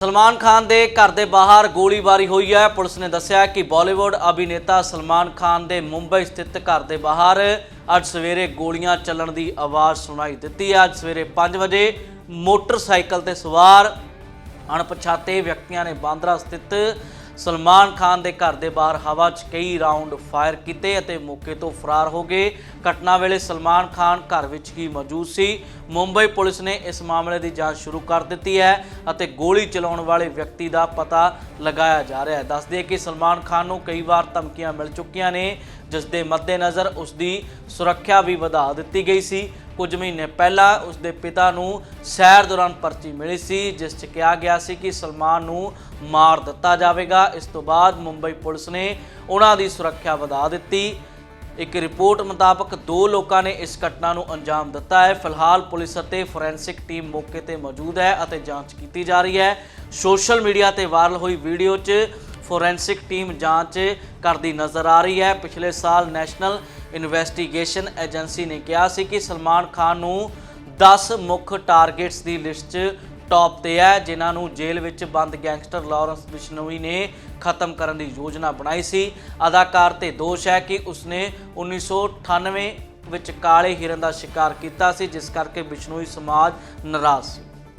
ਸਲਮਾਨ ਖਾਨ ਦੇ ਘਰ ਦੇ ਬਾਹਰ ਗੋਲੀਬਾਰੀ ਹੋਈ ਹੈ। ਪੁਲਿਸ ਨੇ ਦੱਸਿਆ ਕਿ ਬਾਲੀਵੁੱਡ ਅਭਿਨੇਤਾ ਸਲਮਾਨ ਖਾਨ ਦੇ ਮੁੰਬਈ ਸਥਿਤ ਘਰ ਦੇ ਬਾਹਰ ਅੱਜ ਸਵੇਰੇ ਗੋਲੀਆਂ ਚੱਲਣ ਦੀ ਆਵਾਜ਼ ਸੁਣਾਈ ਦਿੱਤੀ ਹੈ। ਅੱਜ ਸਵੇਰੇ 5 ਵਜੇ ਮੋਟਰਸਾਈਕਲ ਤੇ ਸਵਾਰ ਅਣਪਛਾਤੇ ਵਿਅਕਤੀਆਂ ਨੇ ਬਾਂਦਰਾ ਸਥਿਤ ਸਲਮਾਨ ਖਾਨ ਦੇ ਘਰ ਦੇ ਬਾਹਰ ਹਵਾ 'ਚ ਕਈ ਰਾਉਂਡ ਫਾਇਰ ਕੀਤੇ ਅਤੇ ਮੌਕੇ ਤੋਂ ਫਰਾਰ ਹੋ ਗਏ। ਘਟਨਾ ਵੇਲੇ ਸਲਮਾਨ ਖਾਨ ਘਰ ਵਿੱਚ ਹੀ ਮੌਜੂਦ ਸੀ। ਮੁੰਬਈ ਪੁਲਿਸ ਨੇ ਇਸ ਮਾਮਲੇ ਦੀ ਜਾਂਚ ਸ਼ੁਰੂ ਕਰ ਦਿੱਤੀ ਹੈ ਅਤੇ ਗੋਲੀ ਚਲਾਉਣ ਵਾਲੇ ਵਿਅਕਤੀ ਦਾ ਪਤਾ ਲਗਾਇਆ ਜਾ ਰਿਹਾ ਹੈ। ਦੱਸਦੇ ਕਿ ਸਲਮਾਨ ਖਾਨ ਨੂੰ ਕਈ ਵਾਰ ਧਮਕੀਆਂ ਮਿਲ ਚੁੱਕੀਆਂ ਨੇ, ਜਿਸ ਦੇ ਮੱਦੇਨਜ਼ਰ ਉਸ ਦੀ ਸੁਰੱਖਿਆ ਵੀ ਵਧਾ ਦਿੱਤੀ ਗਈ ਸੀ। ਕੁਝ ਮਹੀਨੇ ਪਹਿਲਾਂ ਉਸ ਦੇ ਪਿਤਾ ਨੂੰ ਸੈਰ ਦੌਰਾਨ ਪਰਚੀ ਮਿਲੀ ਸੀ, ਜਿਸ 'ਚ ਕਿਹਾ ਗਿਆ ਸੀ ਕਿ ਸਲਮਾਨ ਨੂੰ ਮਾਰ ਦਿੱਤਾ ਜਾਵੇਗਾ। ਇਸ ਤੋਂ ਬਾਅਦ ਮੁੰਬਈ ਪੁਲਿਸ ਨੇ ਉਹਨਾਂ ਦੀ ਸੁਰੱਖਿਆ ਵਧਾ ਦਿੱਤੀ। ਇੱਕ ਰਿਪੋਰਟ ਮੁਤਾਬਕ ਦੋ ਲੋਕਾਂ ਨੇ ਇਸ ਘਟਨਾ ਨੂੰ ਅੰਜਾਮ ਦਿੱਤਾ ਹੈ। ਫਿਲਹਾਲ ਪੁਲਿਸ ਅਤੇ ਫੋਰੈਂਸਿਕ ਟੀਮ ਮੌਕੇ ਤੇ ਮੌਜੂਦ ਹੈ ਅਤੇ ਜਾਂਚ ਕੀਤੀ ਜਾ ਰਹੀ ਹੈ। ਸੋਸ਼ਲ ਮੀਡੀਆ ਤੇ ਵਾਇਰਲ ਹੋਈ ਵੀਡੀਓ 'ਚ ਫੋਰੈਂਸਿਕ ਟੀਮ ਜਾਂਚ ਕਰਦੀ ਨਜ਼ਰ ਆ ਰਹੀ ਹੈ। ਪਿਛਲੇ ਸਾਲ ਨੈਸ਼ਨਲ ਇਨਵੈਸਟੀਗੇਸ਼ਨ ਏਜੰਸੀ ਨੇ ਕਿਹਾ ਸੀ ਕਿ ਸਲਮਾਨ ਖਾਨ ਨੂੰ 10 ਮੁੱਖ ਟਾਰਗੇਟਸ ਦੀ ਲਿਸਟ 'ਚ ਟੌਪ ਤੇ ਹੈ, ਜਿਨ੍ਹਾਂ ਨੂੰ ਜੇਲ੍ਹ ਵਿੱਚ ਬੰਦ ਗੈਂਗਸਟਰ ਲਾਰੈਂਸ ਬਿਸ਼ਨੋਈ ਨੇ ਖਤਮ ਕਰਨ ਦੀ ਯੋਜਨਾ ਬਣਾਈ ਸੀ। ਅਦਾਕਾਰ ਤੇ ਦੋਸ਼ ਹੈ ਕਿ ਉਸਨੇ 1998 ਵਿੱਚ ਕਾਲੇ ਹਿਰਨ ਦਾ ਸ਼ਿਕਾਰ ਕੀਤਾ ਸੀ, ਜਿਸ ਕਰਕੇ ਬਿਸ਼ਨੋਈ ਸਮਾਜ ਨਾਰਾਜ਼ ਸੀ।